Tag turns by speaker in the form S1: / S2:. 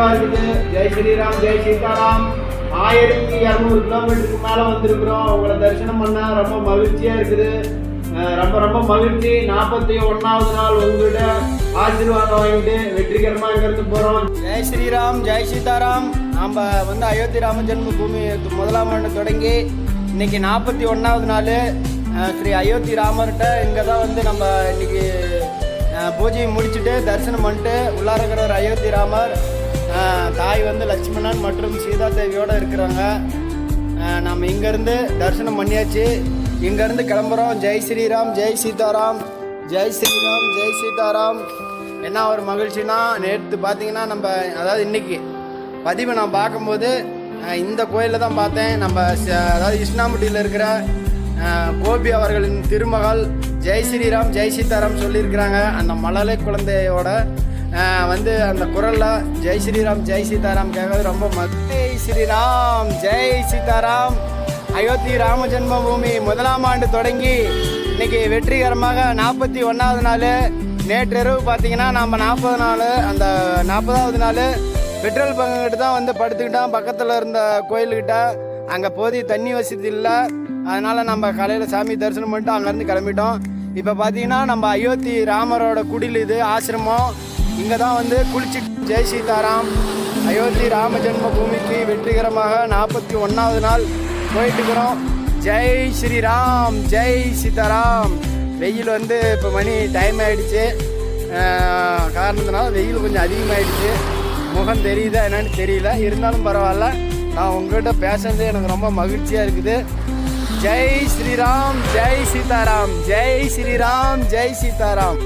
S1: குறைவா இருக்குது ஜெய் ஸ்ரீராம் ஜெய் சீதாராம். ஆயிரத்தி இரநூறு கிலோமீட்டருக்கு மேலே வந்திருக்கிறோம். உங்களை தரிசனம் பண்ணால் ரொம்ப மகிழ்ச்சியாக இருக்குது. ரொம்ப ரொம்ப மகிழ்ச்சி. நாற்பத்தி ஒன்றாவது நாள் உங்கள்கிட்ட ஆசீர்வாதம் வாங்கிட்டு வெற்றிகரமாக இருக்கிறது போகிறோம்
S2: ஜெய் ஸ்ரீராம் ஜெய் சீதாராம். நாம் வந்து அயோத்தி ராம ஜென்மபூமி முதலாம் ஆண்டு தொடங்கி இன்னைக்கு நாற்பத்தி ஒன்றாவது நாள். ஸ்ரீ அயோத்தி ராமர்கிட்ட இங்கே தான் வந்து நம்ம இன்னைக்கு பூஜையை முடிச்சுட்டு தரிசனம் பண்ணிட்டு உள்ளார இருக்கிற ஒரு அயோத்தி ராமர். தாய் வந்து லட்சுமணன் மற்றும் சீதா தேவியோடு இருக்கிறாங்க. நம்ம இங்கேருந்து தரிசனம் பண்ணியாச்சு. இங்கேருந்து கிளம்புறோம். ஜெய் ஸ்ரீராம் ஜெய் சீதாராம் ஜெய் ஸ்ரீராம் ஜெய் சீதாராம். என்ன ஒரு மகிழ்ச்சினா நேற்று பார்த்தீங்கன்னா நம்ம அதாவது இன்னைக்கு பதிவை நான் பார்க்கும்போது இந்த கோயிலில் தான் பார்த்தேன். நம்ம அதாவது இஸ்னாமுட்டியில் இருக்கிற கோபி அவர்களின் திருமகள் ஜெய் ஸ்ரீராம் ஜெய் சீதாராம் சொல்லியிருக்கிறாங்க. அந்த மலலை குழந்தையோட வந்து அந்த குரலில் ஜெய் ஸ்ரீராம் ஜெய் சீதாராம் கேட்கறது ரொம்ப மத்திய ஸ்ரீராம் ஜெய் சீதாராம். அயோத்தி ராம ஜென்மபூமி முதலாம் ஆண்டு தொடங்கி இன்னைக்கு வெற்றிகரமாக நாற்பத்தி ஒன்றாவது நாள். நேற்றிரவு பார்த்தீங்கன்னா நம்ம நாற்பது நாள் அந்த நாற்பதாவது நாள் பெட்ரோல் பங்குக்கிட்ட தான் வந்து படுத்துக்கிட்டோம். பக்கத்தில் இருந்த கோயிலுக்கிட்ட அங்கே போதிய தண்ணி வசதி இல்லை. அதனால் நம்ம காலையில் சாமி தரிசனம் பண்ணிட்டு அங்கேருந்து கிளம்பிட்டோம். இப்போ பார்த்தீங்கன்னா நம்ம அயோத்தி ராமரோட குடில் இது ஆசிரமம். இங்கே தான் வந்து குளிச்சு ஜெய் சீதாராம். அயோத்தி ராம ஜென்ம பூமிக்கு வெற்றிகரமாக நாற்பத்தி ஒன்றாவது நாள் போயிட்டு இருக்கிறோம் ஜெய் ஸ்ரீராம் ஜெய் சீதாராம். வெயில் வந்து இப்போ மணி டைம் ஆகிடுச்சு காரணத்தினால வெயில் கொஞ்சம் அதிகமாகிடுச்சு முகம் தெரியுதா என்னன்னு தெரியல. இருந்தாலும் பரவாயில்ல. நான் உங்கள்கிட்ட பேசுறது எனக்கு ரொம்ப மகிழ்ச்சியாக இருக்குது. ஜெய் ஸ்ரீராம் ஜெய் சீதாராம் ஜெய் ஸ்ரீராம் ஜெய் சீதாராம்.